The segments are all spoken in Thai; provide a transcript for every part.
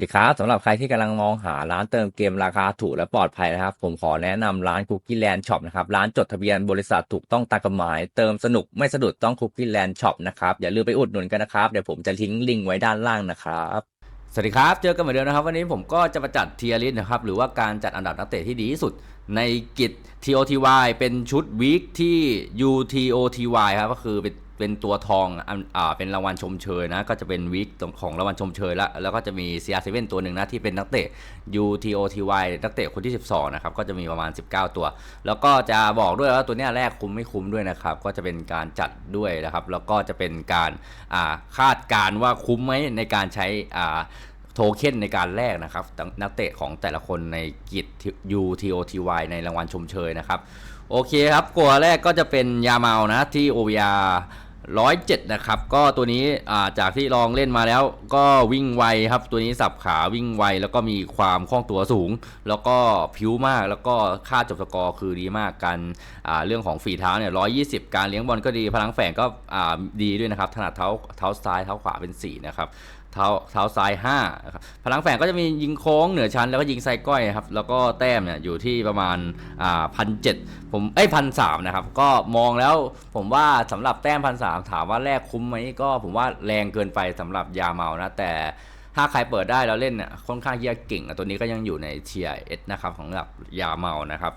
สวัสดีครับสำหรับใครที่กำลังมองหาร้านเติมเกมราคาถูกและปลอดภัยนะครับ ผมขอแนะนำร้าน Cookie Land Shop นะครับ ร้านจดทะเบียนบริษัทถูกต้องตามกฎหมาย เติมสนุกไม่สะดุดต้อง Cookie Land Shop นะครับ อย่าลืมไปอุดหนุนกันนะครับ เดี๋ยวผมจะทิ้งลิงก์ไว้ด้านล่างนะครับ สวัสดีครับ เจอกันเหมือนเดิมนะครับ วันนี้ผมก็จะมาจัดเทียร์ลิสนะครับ หรือว่าการจัดอันดับนักเตะที่ดีที่สุด ในกิจ TOTY เป็นชุดวีคที่ UTOTY ครับก็คือเป็น เป็นตัวทองอันอ่าเป็นรางวัลชมเชยนะ ก็จะเป็นวีคของรางวัลชมเชยละแล้วก็จะมี CR7 ตัวหนึ่งนะ ที่เป็นนักเตะ UTOTY นักเตะคนที่ 12 นะครับ ก็จะมีประมาณ 19 ตัว แล้วก็จะบอกด้วยว่าตัวนี้แรกคุ้มไม่คุ้มด้วยนะครับ ก็จะเป็นการจัดด้วยนะครับ แล้วก็จะเป็นการอ่าคาดการว่าคุ้มไหมในการใช้อ่าโทเค็นในการแลกนะครับ นักเตะของแต่ละคนในกิจ UTOTY ในรางวัลชมเชยนะครับ โอเคครับกัวแรกก็จะเป็นยาเมานะที่ OVR 107 นะครับ ก็ตัวนี้จากที่ลองเล่นมาแล้วก็วิ่งไวครับ ตัวนี้สับขาวิ่งไว แล้วก็มีความคล่องตัวสูง แล้วก็ผิวมากแล้วก็ค่าจบสกอร์คือดีมากกันเรื่องของฝีเท้าเนี่ย120 การเลี้ยงบอลก็ดีพลังแฝงก็ดีด้วยนะครับถนัดเท้าเท้าซ้ายเท้าขวาเป็น4นะครับ เท้าเท้าซ้าย5นะครับพลังแฝงก็จะมียิงโค้งเหนือชั้นแล้วก็ยิงไซก้อยครับแล้วก็แต้มเนี่ยอยู่ที่ประมาณอ่าพันเผมเอ้ยพันสามนะครับก็มองแล้วผมว่าสำหรับแต้มพันสามถามว่าแลกคุ้มไหมก็ผมว่าแรงเกินไปสำหรับยาเมานะแต่ถ้าใครเปิดได้แล้วเล่นเนี่ยค่อนข้างที่เก่งตัวนี้ก็ยังอยู่ในเทียเอสนะครับของแบบยาเมานะครับ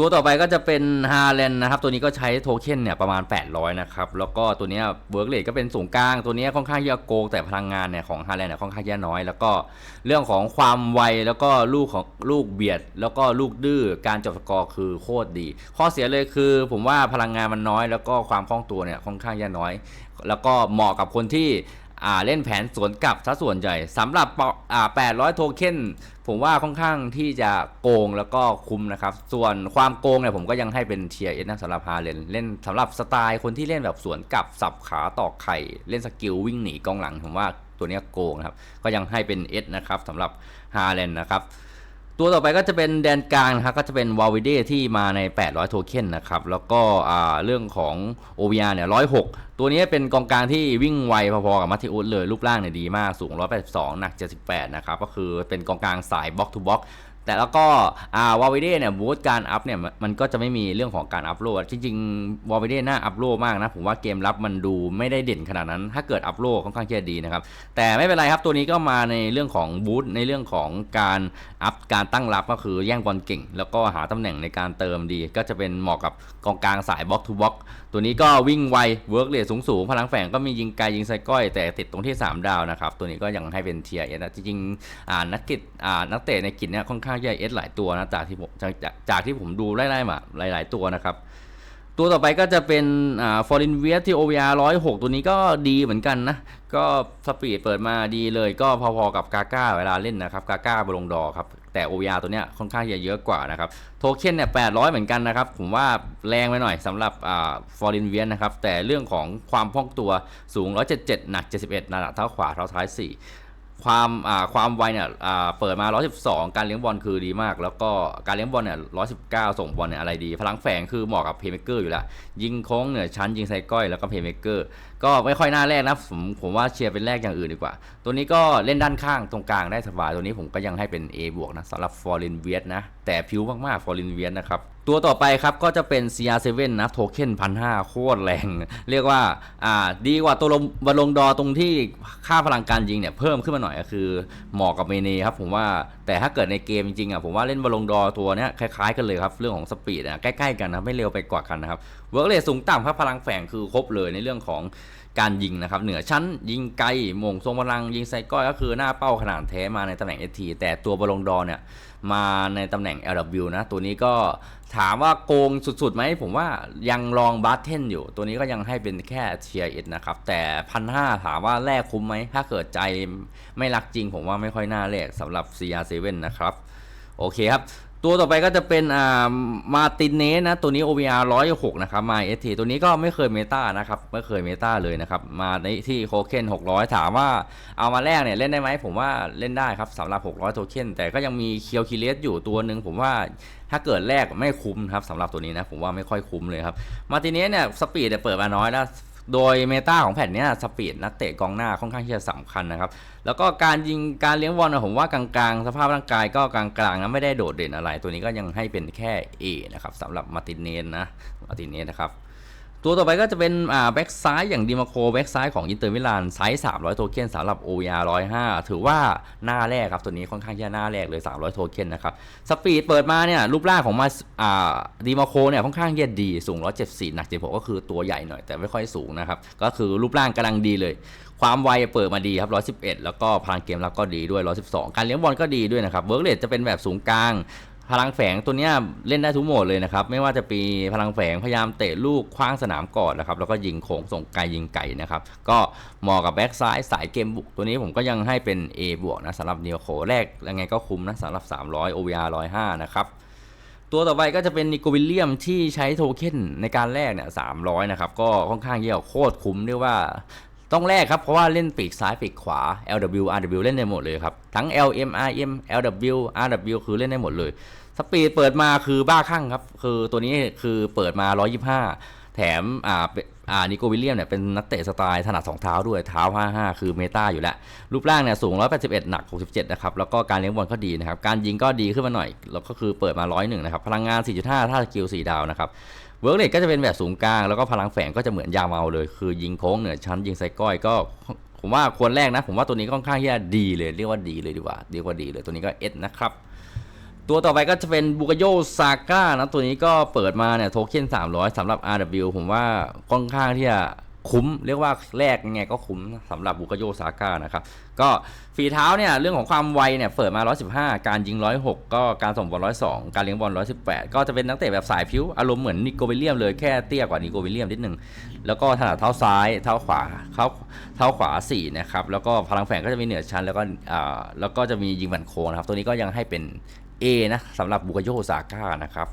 ตัวต่อไปก็จะเป็นฮาแลนนะครับตัวนี้ก็ใช้โทเค็นเนี่ยประมาณ 800 นะครับแล้วก็ตัวนี้เวิร์กเลทก็เป็นสูงกลางตัวนี้ค่อนข้างเยอะโกงแต่พลังงานเนี่ยของฮาแลนเนี่ยค่อนข้างเยอะน้อย แล้วก็เรื่องของความไวแล้วก็ลูกของลูกเบียด แล้วก็ลูกดื้อการจบสกอร์คือโคตรดี ข้อเสียเลยคือ ผมว่าพลังงานมันน้อย แล้วก็ความคล่องตัวเนี่ยค่อนข้างเยอะน้อย แล้วก็เหมาะกับคนที่ อ่าเล่นแผนสวนกลับซะส่วนใหญ่สำหรับปออ่า800 โทเค็นผมว่าค่อนข้างที่จะโกงแล้วก็คุ้มนะครับ ส่วนความโกงเนี่ยผมก็ยังให้เป็นเทียเอนะสำหรับฮาเลนเล่นสำหรับสไตล์คนที่เล่นแบบสวนกลับสับขาตอกไข่ เล่นสกิลวิ่งหนีกองหลังผมว่าตัวนี้โกงนะครับ ก็ยังให้เป็นเอสนะครับสำหรับฮาเลนนะครับ ตัวต่อไปก็จะเป็นแดนกลางนะครับก็จะเป็นวาวิเดที่มาใน 800 โทเค็นนะครับ แล้วก็เรื่องของ OVR เนี่ย 106 ตัวนี้เป็นกองกลางที่วิ่งไวพอๆกับมัตติอุสเลย รูปร่างเนี่ยดีมากสูง 182 หนัก 78 นะครับ ก็คือเป็นกองกลางสายบล็อกทูบล็อก แต่แล้วก็อ่าวาวิเดเนี่ยบูตการอัพเนี่ยมันก็จะไม่มีเรื่องของการอัพโหลดจริงๆวาวิเดน่าอัพโหลดมากนะ ผมว่าเกมรับมันดูไม่ได้เด่นขนาดนั้น ถ้าเกิดอัพโหลดค่อนข้างจะดีนะครับ แต่ไม่เป็นไรครับตัวนี้ก็มาในเรื่องของบูตในเรื่องของการอัพการตั้งรับก็คือแย่งบอลเก่ง แล้วก็หาตำแหน่งในการเติมดี ก็จะเป็นเหมาะกับกองกลางสายบล็อกทูบล็อกตัวนี้ก็วิ่งไวเวิร์กเรทสูงๆพลังแฝงก็มียิงไกลยิงไซก้อย แต่ติดตรงที่ 3 ดาวนะครับตัวนี้ก็ยังให้เป็นเทียเอนะจริงๆนักกิจนักเตะในกิจเนี่ยค่อนข้างจะเอสหลายตัวนะจากที่ผมจากจากจากที่ผมดูไล่ๆมาหลาย ๆ ตัวนะครับ ตัวต่อไปก็จะเป็นอ่าฟอร์ n นเวียที่ OVR 106 ตัวนี้ก็ดีเหมือนกันนะ ก็สปีดเปิดมาดีเลยก็พอๆกับกาก้าเวลาเล่นนะครับกาก้าบลงดอครับแต่ OVR ตัวเนี้ยค่อนข้างจะเยอะกว่านะครับโทเค็นเนี่ย800 เหมือนกันนะครับ ผมว่าแรงไปหน่อยสำหรับอ่าฟอร์ n นเวียนะครับ แต่เรื่องของความพองตัวสูง 177 หนัก 71ระดับเท้าขวาเท้าท้าย 4 ความอ่าความไวเนี่ยอ่าเปิดมา 112 การเลี้ยงบอลคือดีมาก แล้วก็การเลี้ยงบอลเนี่ย119 ส่งบอลเนี่ยอะไรดี พลังแฝงคือเหมาะกับเพย์เมเกอร์อยู่แล้ว ยิงโค้งเหนือชั้นยิงไซก้อยแล้วก็เพย์เมเกอร์ก็ไม่ค่อยน่าแรกนะผมผมว่าเชียร์เป็นแรกอย่างอื่นดีกว่า ตัวนี้ก็เล่นด้านข้างตรงกลางได้สบาย ตัวนี้ผมก็ยังให้เป็น A บวกนะสำหรับฟอร์ n นเวียนะ แต่ผิวมากๆฟอร์ n นเวียนะครับ ตัวต่อไปครับก็จะเป็น CR7 นะโทเค็นพันห้าโคตรแรง เรียกว่าอ่าดีกว่าตัวลงบอลลงดอตรงที่ค่าพลังการยิงเนี่ยเพิ่มขึ้นมาหน่อยก็คือเหมาะกับเมเนครับผมว่าแต่ถ้าเกิดในเกมจริงๆอะผมว่าเล่นบอลลงดอตัวเนี้ยคล้ายๆกันเลยครับเรื่องของสปีดอะใกล้ๆกันนะไม่เร็วไปกว่ากันนะครับเวิร์กเรทสูงต่ำครับพลังแฝงคือครบเลยในเรื่องของ การยิงนะครับ เหนือชั้นยิงไกลมงทรงพลังยิงไซก้อยก็คือหน้าเป้าขนาดแท้มาในตำแหน่ง ST แต่ตัวบอลงดอเนี่ยมาในตำแหน่ง LW นะ ตัวนี้ก็ถามว่าโกงสุดๆไหมผมว่ายังลองบาร์เทนอยู่ ตัวนี้ก็ยังให้เป็นแค่เทียร์เอนะครับ แต่พันห้าถามว่าแลกคุ้มไหม ถ้าเกิดใจไม่รักจริงผมว่าไม่ค่อยน่าแลกสำหรับ CR7 นะครับ โอเคครับ ตัวต่อไปก็จะเป็นอ่ามาตินเนสนะ ตัวนี้ OVR 106 นะครับมา ST ตัวนี้ก็ไม่เคยเมตานะครับ ไม่เคยเมตาเลยนะครับ มาในที่โคเคน600 ถามว่าเอามาแรกเนี่ยเล่นได้ไหม ผมว่าเล่นได้ครับสำหรับ 600 โทเค็นแต่ก็ยังมีเคียวคิเลสอยู่ตัวหนึ่งผมว่าถ้าเกิดแรกไม่คุ้มครับสำหรับตัวนี้นะ ผมว่าไม่ค่อยคุ้มเลยครับ มาตินเนสเนี่ยสปีดเปิดมาน้อยแล้ว โดยเมตาของแผ่นนี้สปีดนักเตะกองหน้าค่อนข้างที่จะสำคัญนะครับ แล้วก็การยิงการเลี้ยงบอลนะผมว่ากลางๆ สภาพร่างกายก็กลางๆนะไม่ได้โดดเด่นอะไร ตัวนี้ก็ยังให้เป็นแค่ A นะครับสำหรับมาตินเนสนะมาตินเนสนะครับ ตัวต่อไปก็จะเป็นอ่าแบ็กซ้ายอย่างดิมาโคแบ็กซ้ายของอินเตอร์มิลานไซส์300 โทเค็นสำหรับ OVR 105 ถือว่าหน้าแรกครับ ตัวนี้ค่อนข้างจะหน้าแรกเลย 300 โทเค็นนะครับ สปีดเปิดมาเนี่ย รูปร่างของมาอ่าดิมาโคเนี่ยค่อนข้างจะดี สูง 174 หนัก 76 ก็คือตัวใหญ่หน่อยแต่ไม่ค่อยสูงนะครับ ก็คือรูปร่างกำลังดีเลย ความไวเปิดมาดีครับ 111 แล้วก็พลังเกมรับก็ดีด้วย 112 การเลี้ยงบอลก็ดีด้วยนะครับเวิร์กเลจะเป็นแบบสูงกลาง พลังแฝงตัวเนี้ยเล่นได้ทุกโหมดเลยนะครับ ไม่ว่าจะปีพลังแฝงพยายามเตะลูกคว้างสนามก่อนนะครับ แล้วก็ยิงโค้งส่งไกลยิงไก่นะครับ ก็เหมาะกับแบ็กซ้ายสายเกมบุกตัวนี้ผมก็ยังให้เป็น A บวกนะสำหรับเนียโคแรกยังไงก็คุ้มนะสำหรับ 300 OVR 105 นะครับตัวต่อไปก็จะเป็นนิโกวิลเลียมที่ใช้โทเค็นในการแลกเนี่ย300นะครับ ก็ค่อนข้างเยอะโคตรคุ้มเรียกว่า ต้องแลกครับ เพราะว่าเล่นปีกซ้ายปีกขวา LW RW เล่นได้หมดเลยครับ ทั้ง LM RM LW RW คือเล่นได้หมดเลย สปีดเปิดมาคือบ้าคลั่งครับ คือตัวนี้คือเปิดมา 125 แถมอ่านอ่านิโกวิลเลียมเนี่ยเป็นนักเตะสไตล์ถนัดสองเท้าด้วยเท้า 55 คือเมตาอยู่แล้ว รูปร่างเนี่ยสูง 181 หนัก 67 นะครับ แล้วก็การเลี้ยงบอลก็ดีนะครับ การยิงก็ดีขึ้นมาหน่อย แล้วก็คือเปิดมา 101 นะครับ พลังงาน 4.5ท่าสกิล 4 ดาวนะครับเวิร์กเลก็จะเป็นแบบสูงกลาง แล้วก็พลังแฝงก็จะเหมือนยาเมาเลย คือยิงโค้งเหนือชั้นยิงไซก้อยก็ผมว่าควรแรกนะ ผมว่าตัวนี้ค่อนข้างที่จะดีเลย เรียกว่าดีเลยดีกว่า เรียกว่าดีเลย ตัวนี้ก็เอสนะครับ ตัวต่อไปก็จะเป็นบุกโยซาก้านะตัวนี้ก็เปิดมาเนี่ยโทเค็น300สำหรับ RW ผมว่าค่อนข้างที่จะคุ้ม เรียกว่าแรกยังไงก็คุ้มสำหรับบุกโยซาก้านะครับ ก็ฝีเท้าเนี่ยเรื่องของความไวเนี่ยเปิดมา 115 การยิง 106 ก็การส่งบอล 102 การเลี้ยงบอล 118 ก็จะเป็นนักเตะแบบสายพิ้ว อารมณ์เหมือนนิโกวิลเลียมเลยแค่เตี้ยกว่านิโกวิลเลียมนิดนึง แล้วก็ถนัดเท้าซ้ายเท้าขวาเท้าเท้าขวา 4 นะครับ แล้วก็พลังแฝงก็จะมีเหนือชั้นแล้วก็อ่าแล้วก็จะมียิงแผ่นโค้งนะครับตัวนี้ก็ยังให้เป็น A นะสำหรับบุกโยซาก้านะครับ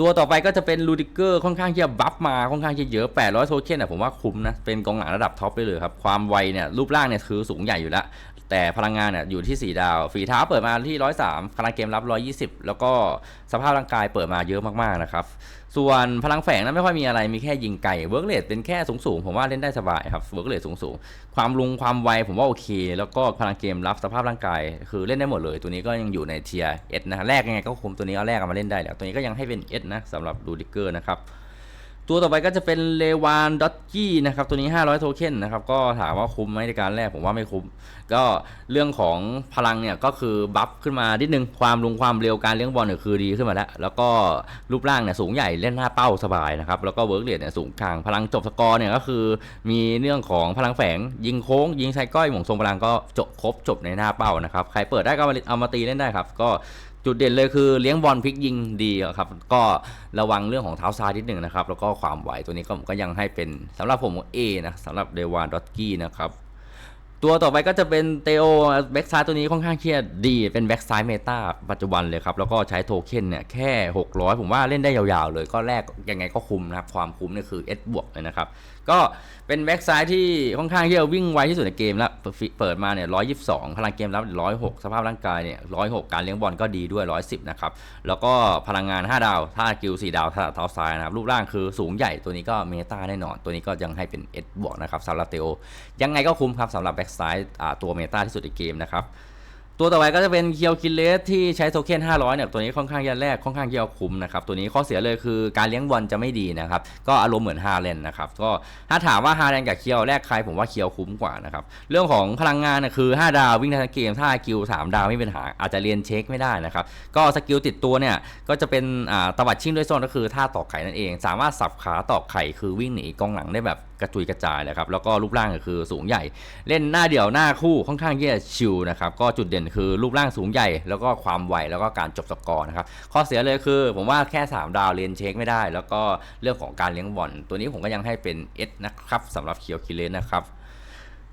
ตัวต่อไปก็จะเป็นลูดิเกอร์ค่อนข้างที่จะบัฟมาค่อนข้างที่จะเยอะ 800 โทเค็นอะผมว่าคุ้มนะ เป็นกองหลังระดับท็อปไปเลยครับ ความไวเนี่ยรูปร่างเนี่ยคือสูงใหญ่อยู่แล้ว แต่พลังงานเนี่ยอยู่ที่ 4 ดาว ฝีเท้าเปิดมาที่ 103พลังเกมรับ 120 แล้วก็สภาพร่างกายเปิดมาเยอะมากๆนะครับ ส่วนพลังแฝงนั้นไม่ค่อยมีอะไรมีแค่ยิงไก่เวิร์กเลดเป็นแค่สูงๆผมว่าเล่นได้สบายครับเวิร์กเลดสูงๆความลุงความไวผมว่าโอเค แล้วก็พลังเกมรับสภาพร่างกาย คือเล่นได้หมดเลย ตัวนี้ก็ยังอยู่ในเทียเอสนะแรกยังไงก็คุมตัวนี้เอาแรกเอามาเล่นได้แล้วตัวนี้ก็ยังให้เป็นเอสนะสำหรับดูดิเกอร์นะครับ ตัวต่อไปก็จะเป็นเลวานดอตกี้นะครับตัวนี้ 500 โทเค็นนะครับก็ถามว่าคุ้มไหมในการแรกผมว่าไม่คุ้ม ก็เรื่องของพลังเนี่ยก็คือบัฟขึ้นมานิดนึงความลุงความเร็วการเลี้ยงบอลเนี่ยคือดีขึ้นมาแล้ว แล้วก็รูปร่างเนี่ยสูงใหญ่เล่นหน้าเป้าสบายนะครับแล้วก็เวิร์กเรทเนี่ยสูงกลางพลังจบสกอร์เนี่ยก็คือมีเรื่องของพลังแฝงยิงโค้ง ยิงไซก้อยหม่งทรงพลังก็จบครบจบในหน้าเป้านะครับใครเปิดได้ก็เอามาตีเล่นได้ครับก็ จุดเด่นเลยคือเลี้ยงบอลพลิกยิงดีครับ ก็ระวังเรื่องของเท้าซ้ายนิดหนึ่งนะครับ แล้วก็ความไหวตัวนี้ก็ก็ยังให้เป็นสำหรับผมเอนะสำหรับเดวานดอตกี้นะครับ ตัวต่อไปก็จะเป็นเตโอแบ็กซ้ายตัวนี้ค่อนข้างเครียดดีเป็นแบ็กซ้ายเมตาปัจจุบันเลยครับ แล้วก็ใช้โทเค็นเนี่ยแค่ 600 ผมว่าเล่นได้ยาวๆเลย ก็แรกยังไงก็คุ้มนะครับ ความคุ้มเนี่ยคือ S บวกเลยนะครับ ก็เป็นแบ็กซ้ายที่ค่อนข้างที่จะวิ่งไวที่สุดในเกมแล้ว เปิดมาเนี่ย 122 พลังเกมรับ 106 สภาพร่างกายเนี่ย 106 การเลี้ยงบอลก็ดีด้วย 110 นะครับ แล้วก็พลังงาน 5 ดาวท่ากิล4ดาวท่าเท้าซ้ายนะครับ รูปร่างคือสูงใหญ่ตัวนี้ก็เมตาแน่นอน ตัวนี้ก็ยังให้เป็น S บวกนะครับสำหรับเตโอยังไงก็คุ้มครับสำหรับแบ็กซ้ายตัวเมตาที่สุดในเกมนะครับตัวต่อไปก็จะเป็นเคียวคิเลสที่ใช้โทเค็น500เนี่ยตัวนี้ค่อนข้างจะแรกค่อนข้างที่จะคุ้มนะครับตัวนี้ข้อเสียเลยคือการเลี้ยงบอลจะไม่ดีนะครับก็อารมณ์เหมือนฮาเลนนะครับก็ถ้าถามว่าฮาเลนกับเคียวแรกใครผมว่าเคียวคุ้มกว่านะครับเรื่องของพลังงานคือ 5 ดาววิ่งทั้งเกมถ้ากิล3ดาวไม่เป็นหาอาจจะเรียนเช็คไม่ได้นะครับก็สกิลติดตัวเนี่ยก็จะเป็นตวัดชิ่งด้วยโซนก็คือท่าตอกไข่นั่นเอง สามารถสับขาตอกไข่คือวิ่งหนีกองหลังได้แบบกระจุยกระจายเลยครับแล้วก็รูปร่างก็คือสูงใหญ่ เล่นหน้าเดี่ยวหน้าคู่ค่อนข้างที่จะชิลนะครับก็จุดเด่นคือรูปร่างสูงใหญ่ แล้วก็ความไวแล้วก็การจบสกอร์นะครับข้อเสียเลยคือ ผมว่าแค่ 3 ดาวเลนเช็คไม่ได้ แล้วก็เรื่องของการเลี้ยงบอลตัวนี้ผมก็ยังให้เป็น S นะครับสำหรับเคียวคิเลนนะครับ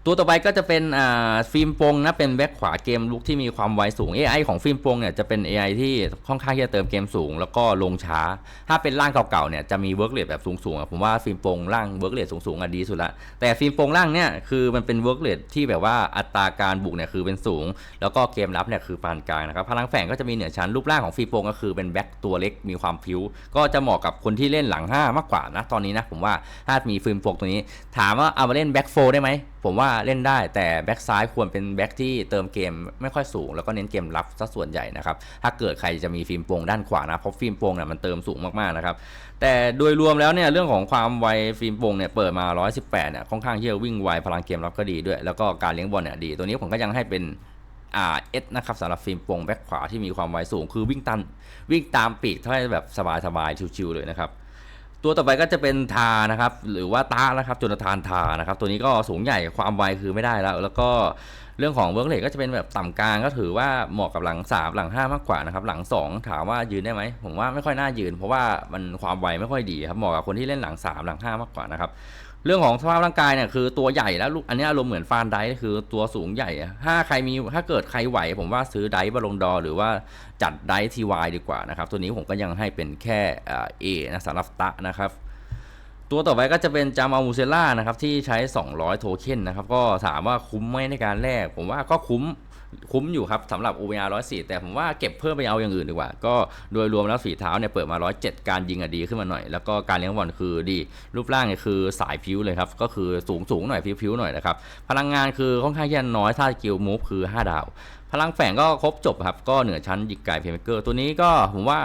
ตัวต่อไปก็จะเป็นอ่าฟิล์มปงนะเป็นแบ็คขวาเกมลุกที่มีความไวสูง AI ของฟิล์มปงเนี่ยจะเป็น AI ที่ค่อนข้างที่จะเติมเกมสูง แล้วก็ลงช้า ถ้าเป็นร่างเก่าๆเนี่ยจะมีเวิร์กเรทแบบสูงๆอะผมว่าฟิล์มปงร่างเวิร์กเรทสูงๆอะดีสุดละแต่ฟิล์มปงร่างเนี่ยคือมันเป็นเวิร์กเรทที่แบบว่าอัตราการบุกเนี่ยคือเป็นสูง แล้วก็เกมรับเนี่ยคือปานกลางนะครับพลังแฝงก็จะมีเหนือชั้นรูปร่างของฟิล์มปงก็คือเป็นแบ็คตัวเล็กมีความพิ้วก็จะเหมาะกับคนที่เล่นหลังห้ามากกว่านะตอนนี้นะผมว่าถ้ามีฟิล์มปงตัวนี้ ถามว่าเอามาเล่นแบ็คโฟได้ไหมผมว่าเล่นได้แต่แบ็คซ้ายควรเป็นแบ็คที่เติมเกมไม่ค่อยสูง แล้วก็เน้นเกมรับซะส่วนใหญ่นะครับ ถ้าเกิดใครจะมีฟิล์มโปร่งด้านขวานะ เพราะฟิล์มโปร่งเนี่ยมันเติมสูงมากๆนะครับ แต่โดยรวมแล้วเนี่ยเรื่องของความไวฟิล์มโปร่งเนี่ยเปิดมา 118เนี่ยค่อนข้างที่จะวิ่งไวพลังเกมรับก็ดีด้วย แล้วก็การเลี้ยงบอลเนี่ยดี ตัวนี้ผมก็ยังให้เป็นอ่าเอสนะครับสำหรับฟิล์มโปร่งแบ็คขวาที่มีความไวสูงคือวิ่งตามวิ่งตามปีกเท่าไหร่แบบสบายๆชิวๆเลยนะครับ ตัวต่อไปก็จะเป็นทานะครับ หรือว่าตานะครับจนทานทานะครับ ตัวนี้ก็สูงใหญ่ความไวคือไม่ได้แล้ว แล้วก็เรื่องของเวิร์กเลทก็จะเป็นแบบต่ำกลางก็ถือว่าเหมาะกับหลัง 3 หลัง 5 มากกว่านะครับ หลัง 2 ถามว่ายืนได้ไหมผมว่าไม่ค่อยน่ายืน เพราะว่ามันความไวไม่ค่อยดีครับเหมาะกับคนที่เล่นหลัง 3 หลัง 5 มากกว่านะครับ เรื่องของสภาพร่างกายเนี่ยคือตัวใหญ่แล้วลูกอันนี้อารมณ์เหมือนฟานไดค์คือตัวสูงใหญ่ถ้าใครมีถ้าเกิดใครไหว ผมว่าซื้อไดบอลงดอร์หรือว่าจัดไดทีวดีกว่านะครับ ตัวนี้ผมก็ยังให้เป็นแค่เอนะสำหรับตะนะครับตัวต่อไปก็จะเป็นจามามูเซล่านะครับที่ใช้ 200 โทเค็นนะครับก็ถามว่าคุ้มไหมในการแลกผมว่าก็คุ้ม คุ้มอยู่ครับสำหรับ OVR 104 แต่ผมว่าเก็บเพิ่มไปเอาอย่างอื่นดีกว่า ก็โดยรวมแล้วฝีเท้าเนี่ยเปิดมา 107 การยิงอะดีขึ้นมาหน่อย แล้วก็การเลี้ยงบอลคือดี รูปร่างเนี่ยคือสายพิ้วเลยครับ ก็คือสูงสูงหน่อยพิ้วๆหน่อยนะครับ พลังงานคือค่อนข้างที่จะน้อยถ้ากิลมูฟคือ 5 ดาว พลังแฝงก็ครบจบครับ ก็เหนือชั้นยิกไก่เพลเมเกอร์ ตัวนี้ก็ผมว่า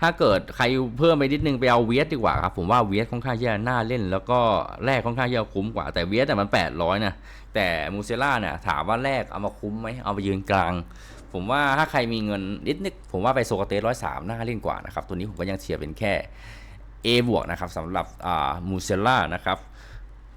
ถ้าเกิดใครเพิ่มไปนิดนึงไปเอาเวียสดีกว่าครับผมว่าเวียสค่อนข้างจะน่าเล่น แล้วก็แลกค่อนข้างจะคุ้มกว่าแต่เวียสแต่มัน 800นะแต่มูเซล่าเนี่ยถามว่าแลกเอามาคุ้มไหมเอาไปยืนกลาง ผมว่าถ้าใครมีเงินนิดนึงผมว่าไปโซกาเตสร้อยสามน่าเล่นกว่านะครับตัวนี้ผมก็ยังเชียร์เป็นแค่ A บวกนะครับสำหรับมูเซล่านะครับ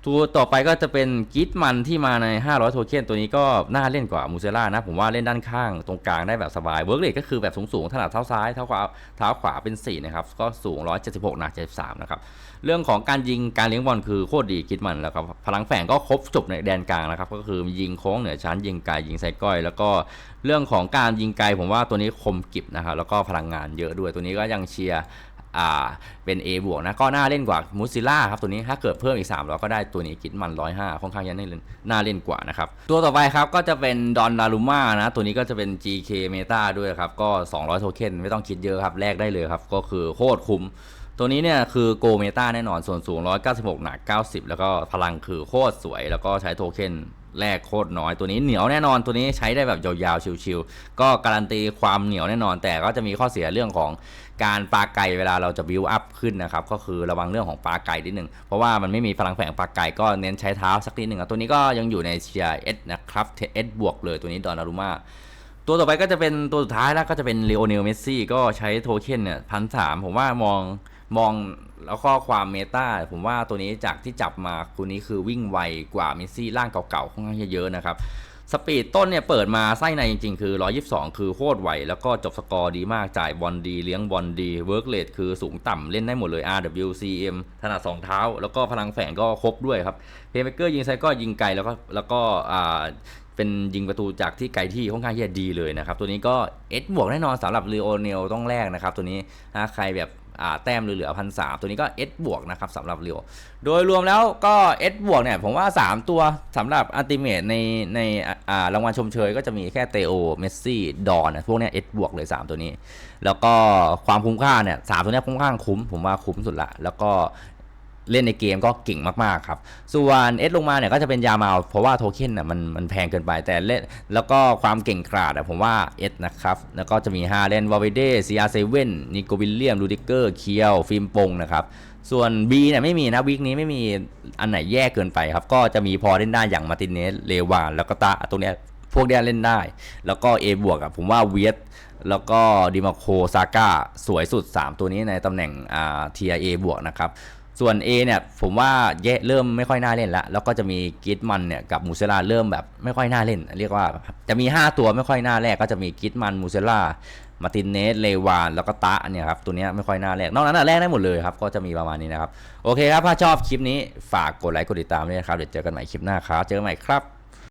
ตัวต่อไปก็จะเป็นกิทมันที่มาใน 500 โทเค็นตัวนี้ก็น่าเล่นกว่ามูเซล่านะ ผมว่าเล่นด้านข้างตรงกลางได้แบบสบายเวิร์กเลทก็คือแบบสูงๆถนัดเท้าซ้ายเท้าขวาเท้าขวาเป็น 4 นะครับ ก็สูง 176 หนัก 73 นะครับ เรื่องของการยิงการเลี้ยงบอลคือโคตรดีคิดมันแล้วครับ พลังแฝงก็ครบจบในแดนกลางนะครับ ก็คือยิงโค้งเหนือชั้นยิงไกลยิงไซก้อย แล้วก็เรื่องของการยิงไกลผมว่าตัวนี้คมกิบนะครับแล้วก็พลังงานเยอะด้วยตัวนี้ก็ยังเชียร์ อ่าเป็น A บวกนะก็น่าเล่นกว่ามูซิล่าครับตัวนี้ถ้าเกิดเพิ่มอีก3เราก็ได้ตัวนี้กิดมัน 105 ค่อนข้างจะน่าเล่นน่าเล่นกว่านะครับ ตัวต่อไปครับก็จะเป็นดอนลารุม่านะ ตัวนี้ก็จะเป็น GK Meta ด้วยครับ ก็ 200 โทเค็นไม่ต้องคิดเยอะครับแลกได้เลยครับ ก็คือโคตรคุ้ม ตัวนี้เนี่ยคือโกเมตาแน่นอนส่วนสูง 196 หนัก 90 แล้วก็พลังคือโคตรสวย แล้วก็ใช้โทเค็นแรกโคตรน้อยตัวนี้เหนียวแน่นอนตัวนี้ใช้ได้แบบยาวๆชิวๆก็การันตีความเหนียวแน่นอน แต่ก็จะมีข้อเสียเรื่องของการปลาไก่เวลาเราจะบิวอัพขึ้นนะครับก็คือระวังเรื่องของปลาไก่นิดหนึ่งเพราะว่ามันไม่มีพลังแฝงปลาไก่ก็เน้นใช้เท้าสักนิดหนึ่งตัวนี้ก็ยังอยู่ในเชียร์เอสนะครับเอสบวกเลยตัวนี้ดอนนารุมาตัวต่อไปก็จะเป็นตัวสุดท้ายแล้วก็จะเป็นเลโอเนลเมสซี่ก็ใช้โทเค็นเนี่ยพันสามผมว่ามอง มองแล้วก็ความเมตาผมว่าตัวนี้จากที่จับมาตัวนี้คือวิ่งไวกว่าเมสซี่ร่างเก่าๆค่อนข้างเยอะนะครับสปีดต้นเนี่ยเปิดมาไส้ในจริงๆ คือ 122 คือโคตรไวแล้วก็จบสกอร์ดีมากจ่ายบอลดี เลี้ยงบอลดีเวิร์กเลทคือสูงต่ำเล่นได้หมดเลย RWCM ถนัดสองเท้า แล้วก็พลังแฝงก็ครบด้วยครับเพย์เมเกอร์ยิงไซก็ยิงไกลแล้วก็แล้วก็อ่าเป็นยิงประตูจากที่ไกลที่ค่อนข้างที่จะดีเลยนะครับ ตัวนี้ก็เอสบวกแน่นอนสำหรับเลโอเนลต้องแรกนะครับ ตัวนี้ถ้าใครแบบ แต้มเหลือพันสตัวนี้ก็เอสบวกนะครับสำหรับเรียวโดยรวมแล้วก็เอสบวกเนี่ยผมว่า 3 ตัวสำหรับอัลติเมทในในอ่ารางวัลชมเชยก็จะมีแค่เตโอเมสซี่ดอนพวกเนี้ยเอสบวกเลย 3 ตัวนี้ แล้วก็ความคุ้มค่าเนี่ยสามตัวเนี้ยค่อนข้างคุ้มผมว่าคุ้มสุดละ แล้วก็ เล่นในเกมก็เก่งมากๆครับ ส่วนเอสลงมาเนี่ยก็จะเป็นยามาลเพราะว่าโทเค็นอะมันมันแพงเกินไปแต่เล่นแล้วก็ความเก่งกราดอะผมว่าเอสนะครับ แล้วก็จะมีฮาเลนวาเวเดซีอาร์เซเว่นนิโกวิลเลียมลูดิเกอร์เคียวฟิล์มปงนะครับส่วน B เนี่ยไม่มีนะวีคนี้ไม่มีอันไหนแย่เกินไปครับ ก็จะมีพอเล่นได้อย่างมาตินเนสเลวานแล้วก็ตาตรงเนี้ยพวกเนี้ยเล่นได้ แล้วก็ A บวกอะผมว่าเวียดแล้วก็ดิมาโคซาก้าสวยสุด 3 ตัวนี้ในตำแหน่งอ่า TIA บวกนะครับ ส่วน A เนี่ยผมว่าแย่เริ่มไม่ค่อยน่าเล่นละแล้วก็จะมีกิทมันเนี่ยกับมูเซล่าเริ่มแบบไม่ค่อยน่าเล่น เรียกว่าจะมี 5 ตัวไม่ค่อยน่าแรกก็จะมีกิทมันมูเซล่ามาตินเนสเลวานแล้วก็ตะเนี่ยครับตัวนี้ไม่ค่อยน่าแลกนอกนั้นแรกได้หมดเลยครับก็จะมีประมาณนี้นะครับโอเคครับถ้าชอบคลิปนี้ฝากกดไลค์กดติดตามด้วยนะครับเดี๋ยวเจอกันใหม่คลิปหน้าครับเจอกันใหม่ครับ